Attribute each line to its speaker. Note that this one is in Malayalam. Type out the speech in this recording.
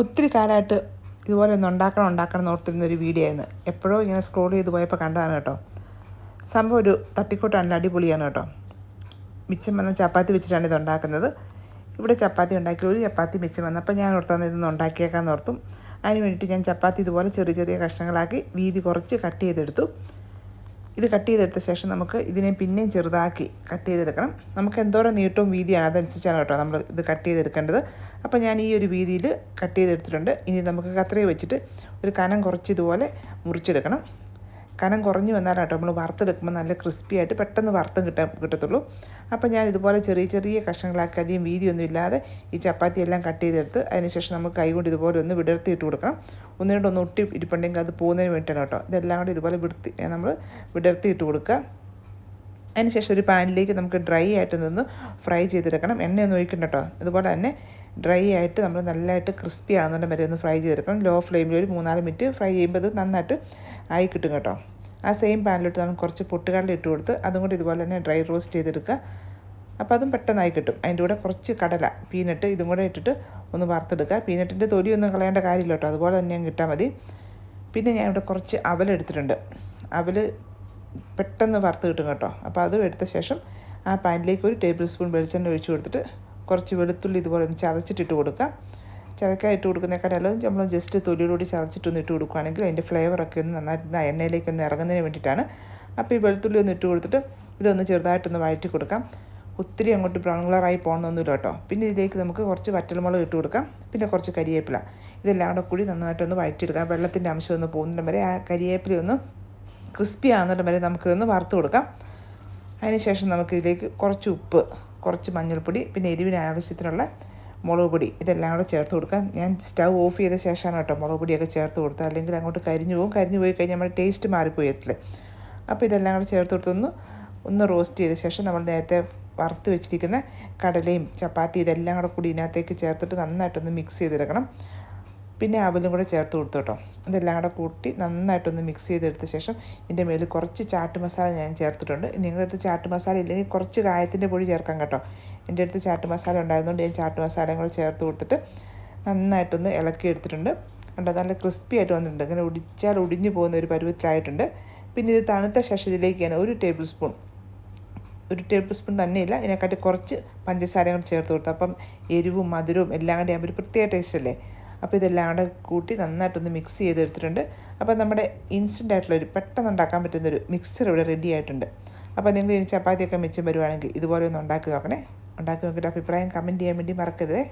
Speaker 1: ഒത്തിരി കാലമായിട്ട് ഇതുപോലെ ഒന്ന് ഉണ്ടാക്കണം ഉണ്ടാക്കണം എന്ന് ഓർത്തിരുന്ന ഒരു വീഡിയോ ആയിരുന്നു. എപ്പോഴോ ഇങ്ങനെ സ്ക്രോൾ ചെയ്ത് പോയപ്പോൾ കണ്ടതാണ് കേട്ടോ. സംഭവം ഒരു തട്ടിക്കൂട്ടാണ് അടിപൊളിയാണ് കേട്ടോ. മിച്ചം വന്ന ചപ്പാത്തി വെച്ചിട്ടാണ് ഇത് ഉണ്ടാക്കുന്നത്. ഇവിടെ ചപ്പാത്തി ഉണ്ടാക്കി ഒരു ചപ്പാത്തി മിച്ചം വന്നപ്പോൾ ഞാൻ ഓർത്താണ് ഇതൊന്ന് ഉണ്ടാക്കിയേക്കാന്ന് ഓർത്തും. അതിന് വേണ്ടിയിട്ട് ഞാൻ ചപ്പാത്തി ഇതുപോലെ ചെറിയ ചെറിയ കഷ്ണങ്ങളാക്കി വീതി കുറച്ച് കട്ട് ചെയ്തെടുത്തു. ഇത് കട്ട് ചെയ്തെടുത്ത ശേഷം നമുക്ക് ഇതിനെ പിന്നെയും ചെറുതാക്കി കട്ട് ചെയ്തെടുക്കണം. നമുക്ക് എന്തോരം നീട്ടവും വീതിയാണ് അതനുസരിച്ചാണ് കേട്ടോ നമ്മൾ ഇത് കട്ട് ചെയ്തെടുക്കേണ്ടത്. അപ്പോൾ ഞാൻ ഈ ഒരു വീതിയിൽ കട്ട് ചെയ്തെടുത്തിട്ടുണ്ട്. ഇനി നമുക്ക് കത്രയെ വെച്ചിട്ട് ഒരു കനം കുറച്ച് ഇതുപോലെ മുറിച്ചെടുക്കണം. കനം കുറഞ്ഞു വന്നാലാണ് കേട്ടോ നമ്മൾ വറുത്തെടുക്കുമ്പോൾ നല്ല ക്രിസ്പി ആയിട്ട് പെട്ടെന്ന് വറുത്തും കിട്ടാൻ കിട്ടത്തുള്ളൂ. അപ്പോൾ ഞാൻ ഇതുപോലെ ചെറിയ ചെറിയ കഷ്ണങ്ങളാക്കി അധികം വീതിയൊന്നും ഇല്ലാതെ ഈ ചപ്പാത്തി എല്ലാം കട്ട് ചെയ്തെടുത്ത് അതിനുശേഷം നമുക്ക് കൈകൊണ്ട് ഇതുപോലെ ഒന്ന് വിടർത്തി ഇട്ട് കൊടുക്കണം. ഒന്ന് ഒട്ടി ഇരിപ്പുണ്ടെങ്കിൽ അത് പോകുന്നതിന് വേണ്ടിയിട്ടാണ് കേട്ടോ. ഇതെല്ലാം കൂടി ഇതുപോലെ വിടുത്തി നമ്മൾ വിടർത്തി ഇട്ട് കൊടുക്കുക. അതിനുശേഷം ഒരു പാനിലേക്ക് നമുക്ക് ഡ്രൈ ആയിട്ട് നിന്ന് ഫ്രൈ ചെയ്തെടുക്കണം. എണ്ണയൊന്നും ഒഴിക്കണ്ട കേട്ടോ. അതുപോലെ തന്നെ ഡ്രൈ ആയിട്ട് നമ്മൾ നല്ലതായിട്ട് ക്രിസ്പി ആകുന്നതിന്റെ വരെ ഒന്ന് ഫ്രൈ ചെയ്തെടുക്കണം. ലോ ഫ്ലെയിമിൽ ഒരു മൂന്നാൽ മിനിറ്റ് ഫ്രൈ ചെയ്യുമ്പോൾ അത് നന്നായിട്ട് ആയി കിട്ടും. കേട്ടോ ആ സെയിം പാനിലോട്ട് നമ്മൾ കുറച്ച് പൊട്ടുകടല ഇട്ട് കൊടുത്ത് അതും കൂടി ഇതുപോലെ തന്നെ ഡ്രൈ റോസ്റ്റ് ചെയ്തെടുക്കുക. അപ്പോൾ അതും പെട്ടെന്നായി കിട്ടും അതിന്റെ കൂടെ കുറച്ച് കടല പീനട്ട് ഇതും കൂടെ ഇട്ടിട്ട് ഒന്ന് വറുത്തെടുക്കുക. പീനട്ടിന്റെ തൊലിയൊന്നും കളയേണ്ട കാര്യമില്ല കേട്ടോ. അതുപോലെ തന്നെ കിട്ടാൽ മതി. പിന്നെ ഞാൻ ഇവിടെ കുറച്ച് അവൽ അവലെടുത്തിട്ടുണ്ട് അവൽ പെട്ടെന്ന് വറുത്ത് കിട്ടും കേട്ടോ. അപ്പോൾ അതും എടുത്ത ശേഷം ആ പാനിലേക്ക് ഒരു ടേബിൾ സ്പൂൺ വെളിച്ചെണ്ണ ഒഴിച്ച് കൊടുത്തിട്ട് കുറച്ച് വെളുത്തുള്ളി ഇതുപോലെ ഒന്ന് ചതച്ചിട്ടിട്ട് കൊടുക്കുക. ചതക്കാൻ ഇട്ട് കൊടുക്കുന്നേക്കാളും നമ്മൾ ജസ്റ്റ് തൊലിയിലൂടെ ചതച്ചിട്ടൊന്ന് ഇട്ട് കൊടുക്കുകയാണെങ്കിൽ അതിന്റെ ഫ്ലേവറൊക്കെ ഒന്ന് നന്നായിട്ട് എണ്ണയിലേക്ക് ഒന്ന് ഇറങ്ങുന്നതിന് വേണ്ടിയിട്ടാണ്. അപ്പോൾ ഈ വെളുത്തുള്ളി ഒന്ന് ഇട്ട് കൊടുത്തിട്ട് ഇതൊന്ന് ചെറുതായിട്ടൊന്ന് വഴറ്റി കൊടുക്കാം. ഒത്തിരി അങ്ങോട്ട് ബ്രൗൺ കളറായി പോകണമെന്നൊന്നുമില്ല കേട്ടോ. പിന്നെ ഇതിലേക്ക് നമുക്ക് കുറച്ച് വറ്റൽമുളക് ഇട്ട് കൊടുക്കാം. പിന്നെ കുറച്ച് കരിയേപ്പില. ഇതെല്ലാം കൂടെ കൂടി നന്നായിട്ടൊന്ന് വഴറ്റിയെടുക്കാം. വെള്ളത്തിന്റെ അംശം ഒന്ന് പോകുന്നിടം വരെ ആ കരിയേപ്പില ഒന്ന് ക്രിസ്പി ആകുന്നിടം വരെ നമുക്കിതൊന്ന് വറുത്ത് കൊടുക്കാം. അതിനുശേഷം നമുക്ക് ഇതിലേക്ക് കുറച്ച് ഉപ്പ് കുറച്ച് മഞ്ഞൾപ്പൊടി പിന്നെ എരിവിന് ആവശ്യത്തിനുള്ള മുളക് പൊടി ഇതെല്ലാം കൂടെ ചേർത്ത് കൊടുക്കാം. ഞാൻ സ്റ്റൗ ഓഫ് ചെയ്ത ശേഷമാണ് കേട്ടോ മുളക് പൊടിയൊക്കെ ചേർത്ത് കൊടുത്തത്. അല്ലെങ്കിൽ അങ്ങോട്ട് കരിഞ്ഞു പോകും. കരിഞ്ഞു പോയി കഴിഞ്ഞാൽ നമ്മുടെ ടേസ്റ്റ് മാറിപ്പോയത്തില്ലേ അപ്പോൾ ഇതെല്ലാം കൂടെ ചേർത്ത് കൊടുത്തൊന്ന് ഒന്ന് റോസ്റ്റ് ചെയ്ത ശേഷം നമ്മൾ നേരത്തെ വറുത്ത് വെച്ചിരിക്കുന്ന കടലയും ചപ്പാത്തി ഇതെല്ലാം കൂടെ കൂടി ഇതിനകത്തേക്ക് ചേർത്തിട്ട് നന്നായിട്ടൊന്ന് മിക്സ് ചെയ്തെടുക്കണം. പിന്നെ അവലും കൂടെ ചേർത്ത് കൊടുത്തു കേട്ടോ. ഇതെല്ലാം കൂടെ കൂട്ടി നന്നായിട്ടൊന്ന് മിക്സ് ചെയ്തെടുത്ത ശേഷം ഇതിന്റെ മേലിൽ കുറച്ച് ചാട്ട് മസാല ഞാൻ ചേർത്തിട്ടുണ്ട്. നിങ്ങളുടെ അടുത്ത് ചാട്ട് മസാല ഇല്ലെങ്കിൽ കുറച്ച് കായത്തിന്റെ പൊടി ചേർക്കാം കേട്ടോ. എന്റെ അടുത്ത് ചാട്ട് മസാല ഉണ്ടായിരുന്നുകൊണ്ട് ഞാൻ ചാട്ട് മസാലയും കൂടെ ചേർത്ത് കൊടുത്തിട്ട് നന്നായിട്ടൊന്ന് ഇളക്കി എടുത്തിട്ടുണ്ട്. കണ്ടോ നല്ല ക്രിസ്പി ആയിട്ട് വന്നിട്ടുണ്ട്. ഇങ്ങനെ ഒടിച്ചാൽ ഒടിഞ്ഞു പോകുന്ന ഒരു പരുവത്തിലായിട്ടുണ്ട്. പിന്നെ ഇത് തണുത്ത ശേഷം ഇതിലേക്ക് ഞാൻ ഒരു ടേബിൾ സ്പൂൺ ഒരു ടേബിൾ സ്പൂൺ തന്നെയില്ല. ഇതിനെക്കാട്ടി കുറച്ച് പഞ്ചസാരയും കൂടെ ചേർത്ത് കൊടുത്തു. അപ്പം എരിവും മധുരവും എല്ലാം കൂടി ആകുമ്പോൾ ഒരു പ്രത്യേക ടേസ്റ്റ് അല്ലേ? അപ്പോൾ ഇതെല്ലാം കൂടെ കൂട്ടി നന്നായിട്ടൊന്ന് മിക്സ് ചെയ്തെടുത്തിട്ടുണ്ട്. അപ്പോൾ നമ്മുടെ ഇൻസ്റ്റന്റ് ആയിട്ടുള്ളൊരു പെട്ടെന്ന് ഉണ്ടാക്കാൻ പറ്റുന്നൊരു മിക്സ്ചർ ഇവിടെ റെഡി ആയിട്ടുണ്ട്. അപ്പോൾ നിങ്ങൾ ഇനി ചപ്പാത്തിയൊക്കെ മിച്ചം വരുവാണെങ്കിൽ ഇതുപോലെ ഒന്ന് ഉണ്ടാക്കി നോക്കണേ. ഉണ്ടാക്കി നോക്കിയിട്ട് അഭിപ്രായം കമന്റ് ചെയ്യാൻ വേണ്ടി മറക്കരുതേ.